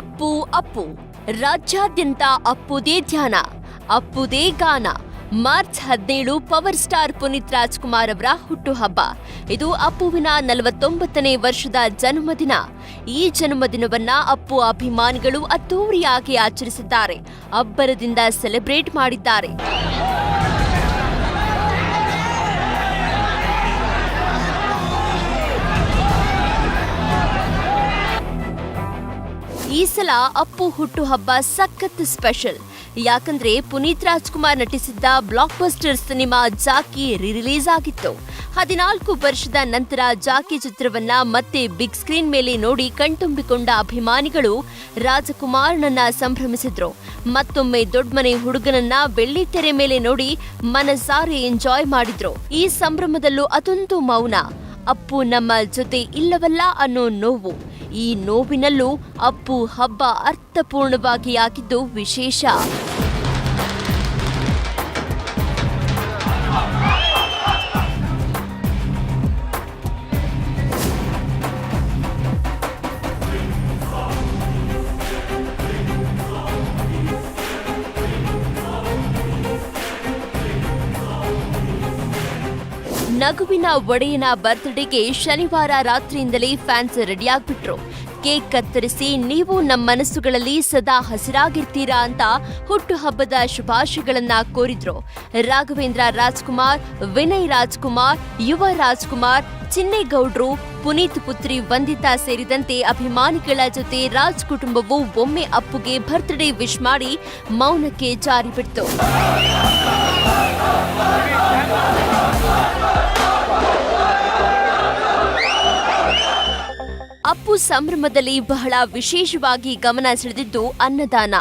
ಅಪ್ಪು ಅಪ್ಪು. ರಾಜ್ಯಾದ್ಯಂತ ಅಪ್ಪುದೇ ಧ್ಯಾನ, ಅಪ್ಪುದೇ ಗಾನ. ಮಾರ್ಚ್ ಹದಿನೇಳು ಪವರ್ ಸ್ಟಾರ್ ಪುನೀತ್ ರಾಜ್ಕುಮಾರ್ ಅವರ ಹುಟ್ಟುಹಬ್ಬ. ಇದು ಅಪ್ಪುವಿನ ನಲವತ್ತೊಂಬತ್ತನೇ ವರ್ಷದ ಜನ್ಮದಿನ. ಈ ಜನ್ಮದಿನವನ್ನ ಅಪ್ಪು ಅಭಿಮಾನಿಗಳು ಅದ್ದೂರಿಯಾಗಿ ಆಚರಿಸಿದ್ದಾರೆ, ಅಬ್ಬರದಿಂದ ಸೆಲೆಬ್ರೇಟ್ ಮಾಡಿದ್ದಾರೆ. ಸಲ ಅಪ್ಪು ಹುಟ್ಟುಹಬ್ಬ ಸಖತ್ ಸ್ಪೆಷಲ್ ಯಾಕಂದ್ರೆ ಪುನೀತ್ ರಾಜ್ಕುಮಾರ್ ನಟಿಸಿದ್ದ blockbuster cinema Jackie release ಆಗಿತ್ತು. ಹದಿನಾಲ್ಕು ವರ್ಷದ ನಂತರ ಜಾಕಿ ಚಿತ್ರವನ್ನ ಮತ್ತೆ ಬಿಗ್ ಸ್ಕ್ರೀನ್ ಮೇಲೆ ನೋಡಿ ಕಣ್ತುಂಬಿಕೊಂಡ ಅಭಿಮಾನಿಗಳು ರಾಜ್ಕುಮಾರ್ನನ್ನ ಸಂಭ್ರಮಿಸಿದ್ರು. ಮತ್ತೊಮ್ಮೆ ದೊಡ್ಡ ಮನೆ ಹುಡುಗನನ್ನ ಬೆಳ್ಳಿ ತೆರೆ ಮೇಲೆ ನೋಡಿ ಮನಸಾರೆ ಎಂಜಾಯ್ ಮಾಡಿದ್ರು. ಈ ಸಂಭ್ರಮದಲ್ಲೂ ಅತೊಂದು ಮೌನ. ಅಪ್ಪು ನಮ್ಮ ಜೊತೆ ಇಲ್ಲವಲ್ಲ ಅನ್ನೋ ನೋವು. ಈ ನೋವಿನಲ್ಲೂ ಅಪ್ಪು ಹಬ್ಬ ಅರ್ಥಪೂರ್ಣವಾಗಿ ಆಗಿದ್ದು ವಿಶೇಷ. ನಗುವಿನ ಒಡೆಯನ ಬರ್ತ್ಡೇಗೆ ಶನಿವಾರ ರಾತ್ರಿಯಿಂದಲೇ ಫ್ಯಾನ್ಸ್ ರೆಡಿಯಾಗ್ಬಿಟ್ರು. ಕೇಕ್ ಕತ್ತರಿಸಿ ನೀವು ನಮ್ಮ ಮನಸ್ಸುಗಳಲ್ಲಿ ಸದಾ ಹಸಿರಾಗಿರ್ತೀರಾ ಅಂತ ಹುಟ್ಟುಹಬ್ಬದ ಶುಭಾಶಯಗಳನ್ನ ಕೋರಿದ್ರು. ರಾಘವೇಂದ್ರ ರಾಜ್ಕುಮಾರ್, ವಿನಯ್ ರಾಜ್ಕುಮಾರ್, ಯುವ ರಾಜ್ಕುಮಾರ್, ಚಿನ್ನೇಗೌಡ್ರು, ಪುನೀತ್ ಪುತ್ರಿ ವಂದಿತಾ ಸೇರಿದಂತೆ ಅಭಿಮಾನಿಗಳ ಜೊತೆ ರಾಜ್ ಕುಟುಂಬವು ಒಮ್ಮೆ ಅಪ್ಪುಗೆ ಬರ್ತ್ಡೇ ವಿಶ್ ಮಾಡಿ ಮೌನಕ್ಕೆ ಜಾರಿ ಬಿಡ್ತು ಅಪ್ಪು ಸಂಭ್ರಮದಲ್ಲಿ ಬಹಳ ವಿಶೇಷವಾಗಿ ಗಮನ ಸೆಳೆದಿದ್ದು ಅನ್ನದಾನ.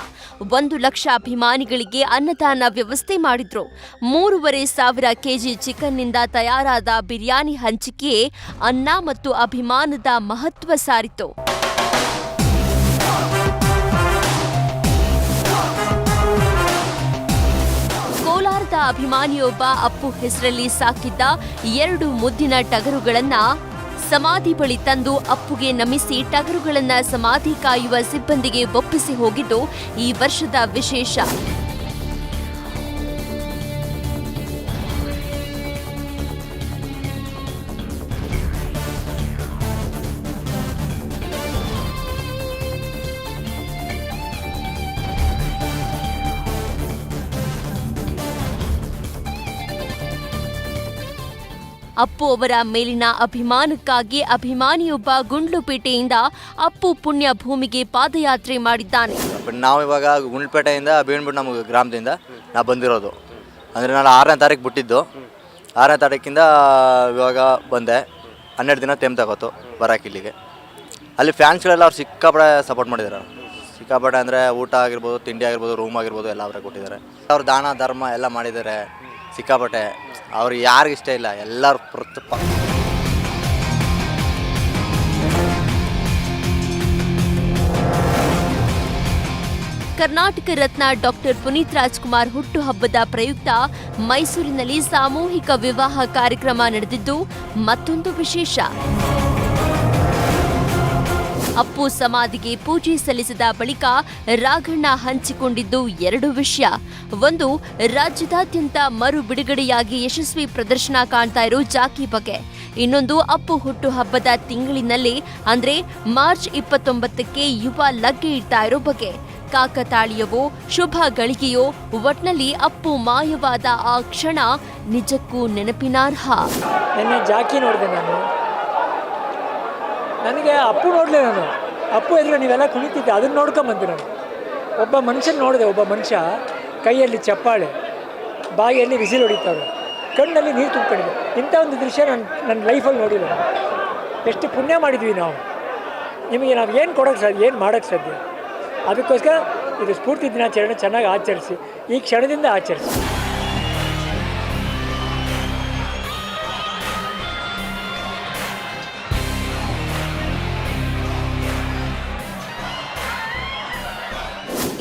ಒಂದು ಲಕ್ಷ ಅಭಿಮಾನಿಗಳಿಗೆ ಅನ್ನದಾನ ವ್ಯವಸ್ಥೆ ಮಾಡಿದ್ರು. ಮೂರುವರೆ ಸಾವಿರ ಕೆಜಿ ಚಿಕನ್ನಿಂದ ತಯಾರಾದ ಬಿರಿಯಾನಿ ಹಂಚಿಕೆ ಅನ್ನ ಮತ್ತು ಅಭಿಮಾನದ ಮಹತ್ವ ಸಾರಿತು. ಕೋಲಾರದ ಅಭಿಮಾನಿಯೊಬ್ಬ ಅಪ್ಪು ಹೆಸರಲ್ಲಿ ಸಾಕಿದ್ದ ಎರಡು ಮುದ್ದಿನ ಟಗರುಗಳನ್ನ ಸಮಾಧಿ ಬಳಿ ತಂದು ಅಪ್ಪುಗೆ ನಮಿಸಿ ಟಗರುಗಳನ್ನ ಸಮಾಧಿ ಕಾಯುವ ಸಿಬ್ಬಂದಿಗೆ ಒಪ್ಪಿಸಿ ಹೋಗಿದ್ದು ಈ ವರ್ಷದ ವಿಶೇಷ. ಅಪ್ಪು ಅವರ ಮೇಲಿನ ಅಭಿಮಾನಕ್ಕಾಗಿ ಅಭಿಮಾನಿಯೊಬ್ಬ ಗುಂಡ್ಲುಪೇಟೆಯಿಂದ ಅಪ್ಪು ಪುಣ್ಯ ಭೂಮಿಗೆ ಪಾದಯಾತ್ರೆ ಮಾಡಿದ್ದಾನೆ. ನಾವು ಇವಾಗ ಗುಂಡ್ಲುಪೇಟೆಯಿಂದ ಬೀಳ್ಬಿಟ್ಟು ನಮಗೆ ಗ್ರಾಮದಿಂದ ನಾವು ಬಂದಿರೋದು. ಅಂದರೆ ನಾನು ಆರನೇ ತಾರೀಕು ಬಿಟ್ಟಿದ್ದು. ಆರನೇ ತಾರೀಕಿಂದ ಇವಾಗ ಬಂದೆ. ಹನ್ನೆರಡು ದಿನ ಟೈಮ್ ತಗೋತು ಬರೋಕೆ ಇಲ್ಲಿಗೆ. ಅಲ್ಲಿ ಫ್ಯಾನ್ಸ್ಗಳೆಲ್ಲ ಅವ್ರು ಸಿಕ್ಕಾಪಡೆ ಸಪೋರ್ಟ್ ಮಾಡಿದ್ದಾರೆ ಸಿಕ್ಕಾಪಡೆ ಅಂದರೆ ಊಟ ಆಗಿರ್ಬೋದು, ತಿಂಡಿ ಆಗಿರ್ಬೋದು ರೂಮ್ ಆಗಿರ್ಬೋದು ಎಲ್ಲ ಅವ್ರಿಗೆ ಕೊಟ್ಟಿದ್ದಾರೆ. ಅವ್ರು ದಾನ, ಧರ್ಮ ಎಲ್ಲ ಮಾಡಿದ್ದಾರೆ. ಸಿಕ್ಕಾಪಟ್ಟೆ ಅವ್ರು ಯಾರಿಗೂ ಇಷ್ಟ ಇಲ್ಲ, ಎಲ್ಲರೂ ಪ್ರತಿ ಕರ್ನಾಟಕ ರತ್ನ ಡಾಕ್ಟರ್ ಪುನೀತ್ ರಾಜ್ಕುಮಾರ್ ಹುಟ್ಟುಹಬ್ಬದ ಪ್ರಯುಕ್ತ ಮೈಸೂರಿನಲ್ಲಿ ಸಾಮೂಹಿಕ ವಿವಾಹ ಕಾರ್ಯಕ್ರಮ ನಡೆದಿದ್ದು ಮತ್ತೊಂದು ವಿಶೇಷ. ಅಪ್ಪು ಸಮಾಧಿಗೆ ಪೂಜೆ ಸಲ್ಲಿಸಿದ ಬಳಿಕ ರಾಘಣ್ಣ ಹಂಚಿಕೊಂಡಿದ್ದು ಎರಡು ವಿಷಯ. ಒಂದು, ರಾಜ್ಯದಾದ್ಯಂತ ಮರು ಬಿಡುಗಡೆಯಾಗಿ ಯಶಸ್ವಿ ಪ್ರದರ್ಶನ ಕಾಣ್ತಾ ಇರೋ ಜಾಕಿ ಬಗ್ಗೆ. ಇನ್ನೊಂದು, ಅಪ್ಪು ಹುಟ್ಟು ಹಬ್ಬದ ತಿಂಗಳಿನಲ್ಲಿ, ಅಂದ್ರೆ ಮಾರ್ಚ್ ಇಪ್ಪತ್ತೊಂಬತ್ತಕ್ಕೆ ಯುವ ಲಗ್ಗೆ ಇಡ್ತಾ ಇರೋ ಬಗ್ಗೆ. ಕಾಕತಾಳೀಯವೋ, ಶುಭ ಗಳಿಗೆಯೋ, ಒಟ್ನಲ್ಲಿ ಅಪ್ಪು ಮಾಯವಾದ ಆ ಕ್ಷಣ ನಿಜಕ್ಕೂ ನೆನಪಿನಾರ್ಹ ಜಾಕಿ ನೋಡಿದೆ ನಾನು. ನನಗೆ ಅಪ್ಪು ನೋಡಲಿ ನಾನು. ಅಪ್ಪು ಎದುರು ನೀವೆಲ್ಲ ಕುಣಿತಿದ್ದೆ, ಅದನ್ನು ನೋಡ್ಕೊಂಬಂದೆ ನಾನು. ಒಬ್ಬ ಮನುಷ್ಯನ ನೋಡಿದೆ, ಒಬ್ಬ ಮನುಷ್ಯ ಕೈಯಲ್ಲಿ ಚಪ್ಪಾಳೆ, ಬಾಯಿಯಲ್ಲಿ ವಿಸಿಲ್ ಹೊಡಿತಾವೆ ಕಣ್ಣಲ್ಲಿ ನೀರು ತುಂಬಿಕೊಂಡಿದೆ. ಇಂಥ ಒಂದು ದೃಶ್ಯ ನಾನು ನನ್ನ ಲೈಫಲ್ಲಿ ನೋಡಿಲ್ಲ ಎಷ್ಟು ಪುಣ್ಯ ಮಾಡಿದ್ವಿ ನಾವು. ನಿಮಗೆ ನಾವು ಏನು ಕೊಡೋಕ್ಕೆ ಸಾಧ್ಯ, ಏನು ಮಾಡೋಕ್ಕೆ ಸಾಧ್ಯ? ಅದಕ್ಕೋಸ್ಕರ ಇದು ಸ್ಫೂರ್ತಿ ದಿನಾಚರಣೆ ಚೆನ್ನಾಗಿ ಆಚರಿಸಿ, ಈ ಕ್ಷಣದಿಂದ ಆಚರಿಸಿ.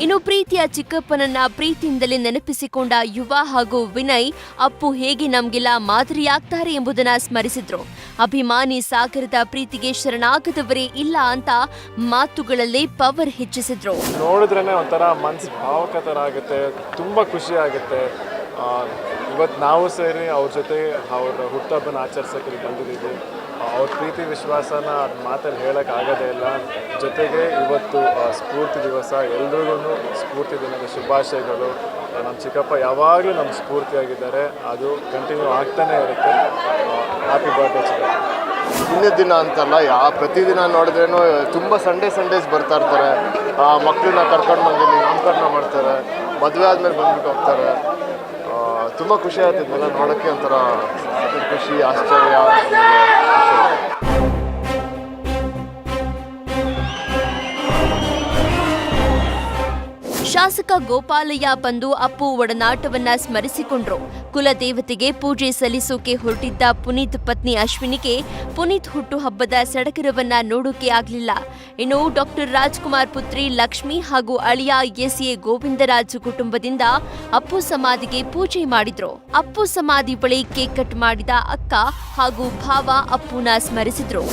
ಇನ್ನು ಪ್ರೀತಿಯ ಚಿಕ್ಕಪ್ಪನನ್ನ ಪ್ರೀತಿಯಿಂದಲೇ ನೆನಪಿಸಿಕೊಂಡ ಯುವ ಹಾಗೂ ವಿನಯ್, ಅಪ್ಪು ಹೇಗೆ ನಮ್ಗೆಲ್ಲ ಮಾದರಿಯಾಗ್ತಾರೆ ಎಂಬುದನ್ನ ಸ್ಮರಿಸಿದ್ರು. ಅಭಿಮಾನಿ ಸಾಗರದ ಪ್ರೀತಿಗೆ ಶರಣಾಗದವರೇ ಇಲ್ಲ ಅಂತ ಮಾತುಗಳಲ್ಲಿ ಪವರ್ ಹೆಚ್ಚಿಸಿದ್ರು. ನೋಡಿದ್ರೇನೆ ಒಂಥರ ಮನ್ಸು ಭಾವಕ ಥರ ಆಗುತ್ತೆ ತುಂಬ ಖುಷಿ ಆಗುತ್ತೆ. ಇವತ್ತು ನಾವು ಸೇರಿ ಅವ್ರ ಜೊತೆ ಅವ್ರ ಹುಟ್ಟುಹಬ್ಬನ ಆಚರಿಸೋಕೆ ಇಲ್ಲಿ ಬಂದಿದ್ದೀವಿ. ಅವ್ರ ಪ್ರೀತಿ ವಿಶ್ವಾಸನ ಅದು ಮಾತಲ್ಲಿ ಹೇಳಕ್ ಆಗೋದೇ ಇಲ್ಲ. ಜೊತೆಗೆ ಇವತ್ತು ಸ್ಫೂರ್ತಿ ದಿವಸ ಎಲ್ರಿಗೂ ಸ್ಫೂರ್ತಿ ದಿನದ ಶುಭಾಶಯಗಳು. ನಮ್ಮ ಚಿಕ್ಕಪ್ಪ ಯಾವಾಗಲೂ ನಮ್ಮ ಸ್ಫೂರ್ತಿಯಾಗಿದ್ದಾರೆ. ಅದು ಕಂಟಿನ್ಯೂ ಆಗ್ತಾನೇ ಇರುತ್ತೆ. ಹ್ಯಾಪಿ ಬರ್ಡೇ ಚಿಕ್ಕಪ್ಪ. ಹಿಂದಿನ ದಿನ ಅಂತಲ್ಲ, ಯಾ, ಪ್ರತಿದಿನ ನೋಡಿದ್ರೇನು ತುಂಬ ಸಂಡೇ ಸಂಡೇಸ್ ಬರ್ತಾ ಇರ್ತಾರೆ. ಮಕ್ಕಳನ್ನ ಕರ್ಕೊಂಡು ಬಂದಿಲ್ಲಿ ನಾಮಕರಣ ಮಾಡ್ತಾರೆ. ಮದುವೆ ಆದಮೇಲೆ ಬಂದ್ಬಿಟ್ಟು ಹೋಗ್ತಾರೆ. ತುಂಬ ಖುಷಿ ಆಯ್ತು ಇದನ್ನೆಲ್ಲ ನೋಡೋಕ್ಕೆ ಒಂಥರ ಖುಷಿ ಆಶ್ಚರ್ಯ ಶಾಸಕ ಗೋಪಾಲಯ್ಯ ಬಂದು ಅಪ್ಪು ಒಡನಾಟವನ್ನ ಸ್ಮರಿಸಿಕೊಂಡ್ರು. ಕುಲದೇವತೆಗೆ ಪೂಜೆ ಸಲ್ಲಿಸೋಕೆ ಹೊರಟಿದ್ದ ಪುನೀತ್ ಪತ್ನಿ ಅಶ್ವಿನಿಗೆ ಪುನೀತ್ ಹುಟ್ಟುಹಬ್ಬದ ಸಡಗರವನ್ನ ನೋಡೋಕೆ ಆಗಲಿಲ್ಲ. ಇನ್ನು ಡಾಕ್ಟರ್ ರಾಜ್ಕುಮಾರ್ ಪುತ್ರಿ ಲಕ್ಷ್ಮಿ ಹಾಗೂ ಅಳಿಯ ಎಸ್ ಎ ಗೋವಿಂದರಾಜು ಕುಟುಂಬದಿಂದ ಅಪ್ಪು ಸಮಾಧಿಗೆ ಪೂಜೆ ಮಾಡಿದ್ರು. ಅಪ್ಪು ಸಮಾಧಿ ಬಳಿ ಕೇಕ್ ಕಟ್ ಮಾಡಿದ ಅಕ್ಕ ಹಾಗೂ ಭಾವ ಅಪ್ಪುನ ಸ್ಮರಿಸಿದ್ರು.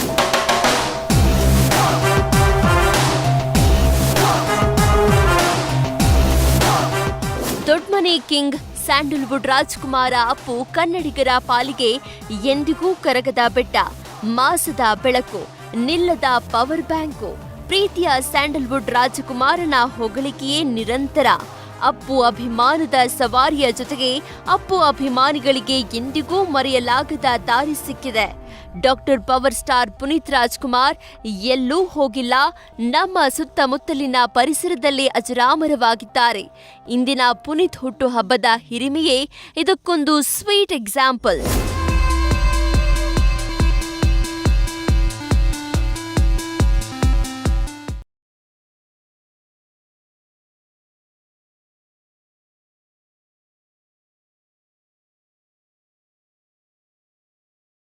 ದೊಡ್ಮನೆ ಕಿಂಗ್. ಸ್ಯಾಂಡಲ್ವುಡ್ ರಾಜ್ಕುಮಾರ ಅಪ್ಪು ಕನ್ನಡಿಗರ ಪಾಲಿಗೆ ಎಂದಿಗೂ ಕರಗದ ಬೆಟ್ಟ, ಮಾಸದ ಬೆಳಕು, ನಿಲ್ಲದ ಪವರ್ ಬ್ಯಾಂಕು. ಪ್ರೀತಿಯ ಸ್ಯಾಂಡಲ್ವುಡ್ ರಾಜಕುಮಾರನ ಹೊಗಳಿಕೆಯೇ ನಿರಂತರ. ಅಪ್ಪು ಅಭಿಮಾನದ ಸವಾರಿಯ ಜೊತೆಗೆ ಅಪ್ಪು ಅಭಿಮಾನಿಗಳಿಗೆ ಎಂದಿಗೂ ಮರೆಯಲಾಗದ ದಾರಿ ಸಿಕ್ಕಿದೆ. Doctor power star Puneeth Rajkumar, ಎಲ್ಲೂ ಹೋಗಿಲ್ಲ, ನಮ್ಮ ಸುತ್ತಮುತ್ತಲಿನ ಪರಿಸರದಲ್ಲಿ ಅಜರಾಮರವಾಗಿದ್ದಾರೆ. ಇಂದಿನ ಪುನೀತ್ ಹುಟ್ಟುಹಬ್ಬದ ಹಿರಿಮೆಯೇ ಇದಕ್ಕೊಂದು ಸ್ವೀಟ್ ಎಕ್ಸಾಂಪಲ್.